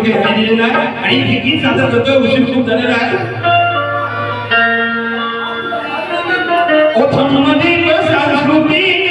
आरोग्य झालेलं नाही आणि किती गीत सांगत उशीर खूप झालेला आहे. ओथमधिक सांस्कृतिक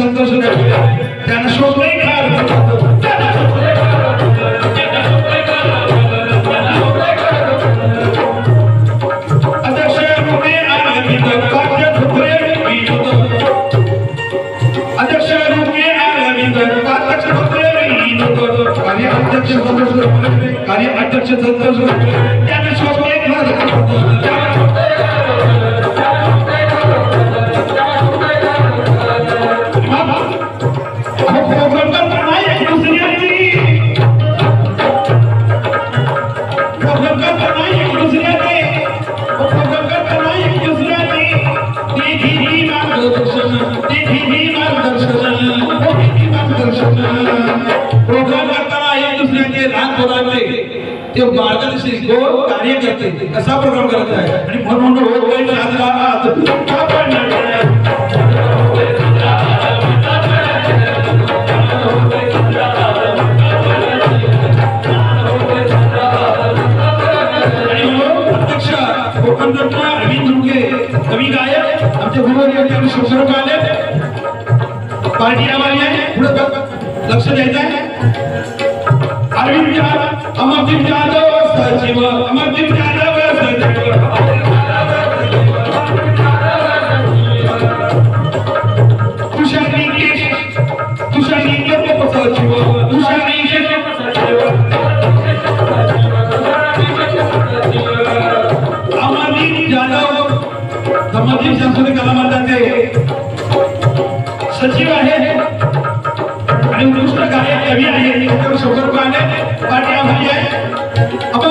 শব্দ শুনে যেন সবাই খার Thank you. असा प्रोग्राम करत आहे. आणि म्हणून रोज वैद्य आज लक्ष द्यायचं आहे. अरविंद जाधव अमरदीप जाधव सचिव अमरदीप जाधव. सचिव आहेत आणि उत्कृष्ट कार्य कवी आहेत शंकर पाटील आभारी आहेत आपण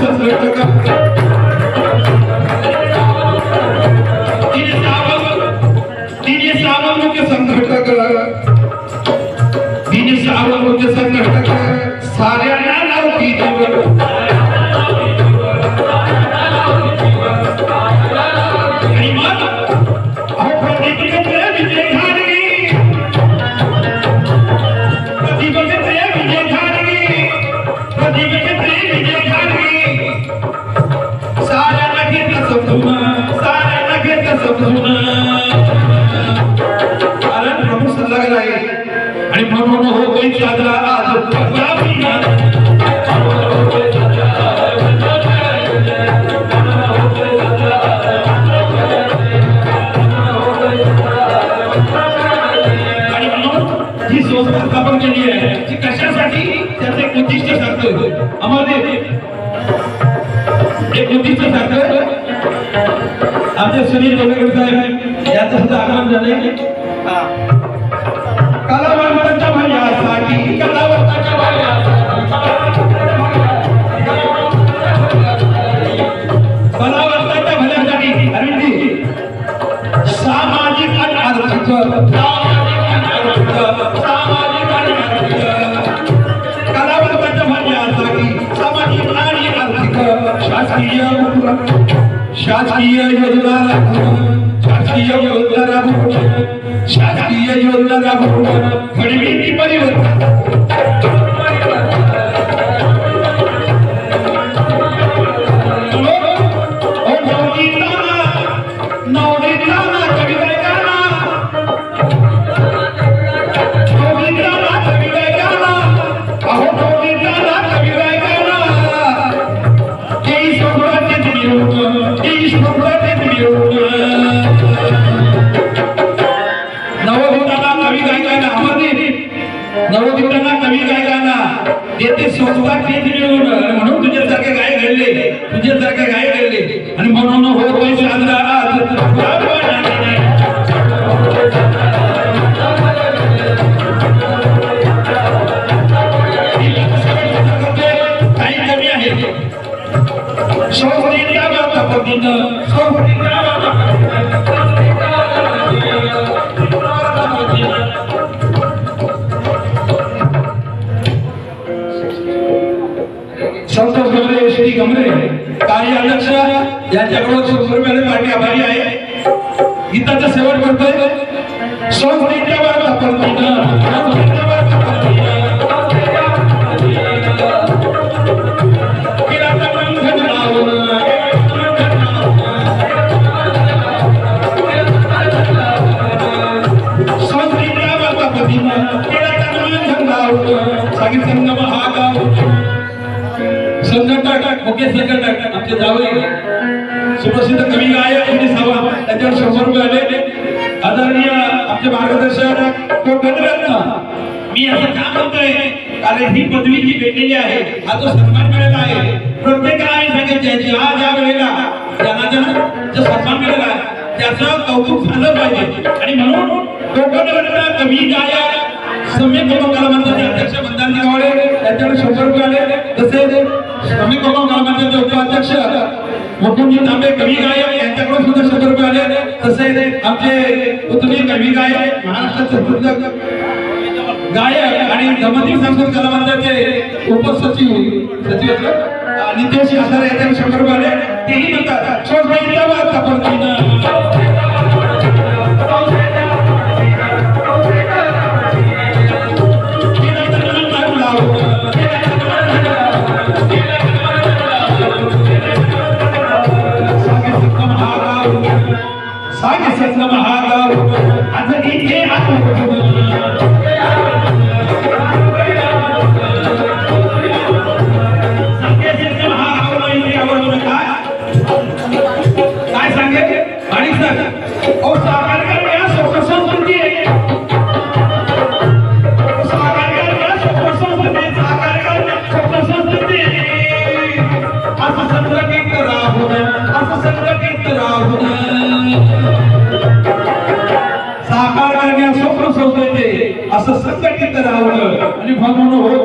Sesuai. शरीर वगैरे यांचं सुद्धा आगमन झालंय. कवी गायकांना आवडते नवोदितांना कवी गायकांना येते संस्कार देत मिळवलं म्हणून तुझ्यासारखे गाय घडले तुझ्यासारखे गाय घडले. आणि म्हणून होत पैसे साजरा पार्टी आभारी आहे. गीताचा सेवन करतोय. संस्थेच्या वार्तापर्यंत संघटक मुख्य संघटक आमचे जावळे प्रसिद्ध कवी गायक आणि सावंत त्याच्यावर शंभर रुपये आले. आदरणीय आमचे मार्गदर्शक तो मी असं का म्हणतोय? कारण ही पदवी जी भेटलेली आहे. हा जो सन्मान मिळत आहे प्रत्येकाला आम्ही सांगितले ज्या ज्या वेळेला ज्यांना ज्यांना जो सन्मान मिळत आहे त्याचं कौतुक झालं पाहिजे. आणि म्हणून कोकणरत्न कवी गायक सम्यक कोकण कलामंचाचे अध्यक्ष बंधाजी गावडे त्यांच्याकडे शंभर रुपये आले. तसेच सम्यक कोकण कलामंचाचे उपाध्यक्ष मुकुंदजी तांबे कवी गायक यांच्याकडून सुद्धा शंभर रुपये आले. तसे आमचे तुम्ही कवी गायक महाराष्ट्राचे प्रसिद्ध गायक आणि दमती सांस्कृतिक कलामंचाचे उपसचिव सचिव नितेश आसारे यांच्याकडे शंभर रुपये आले. तेही म्हणतात सोसायटीच्या वार्ता पडतील सागे संत महागाव आज इथे सागे काय काय आणि सर ओ असं संघटित राहणं आणि म्हणून होतोय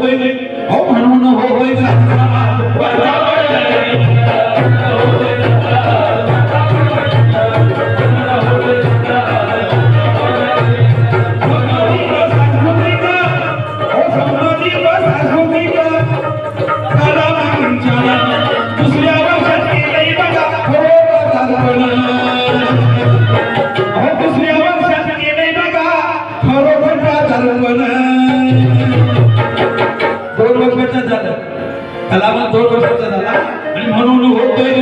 कलावंत थोडं वर्षाचा झाला आणि म्हणून होतोय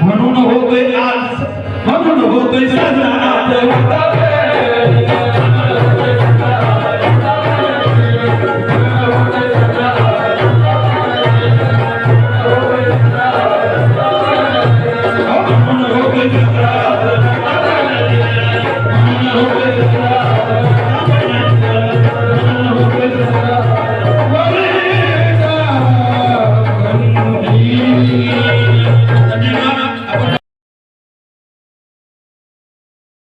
म्हणून होतोय आज. म्हणून होतोय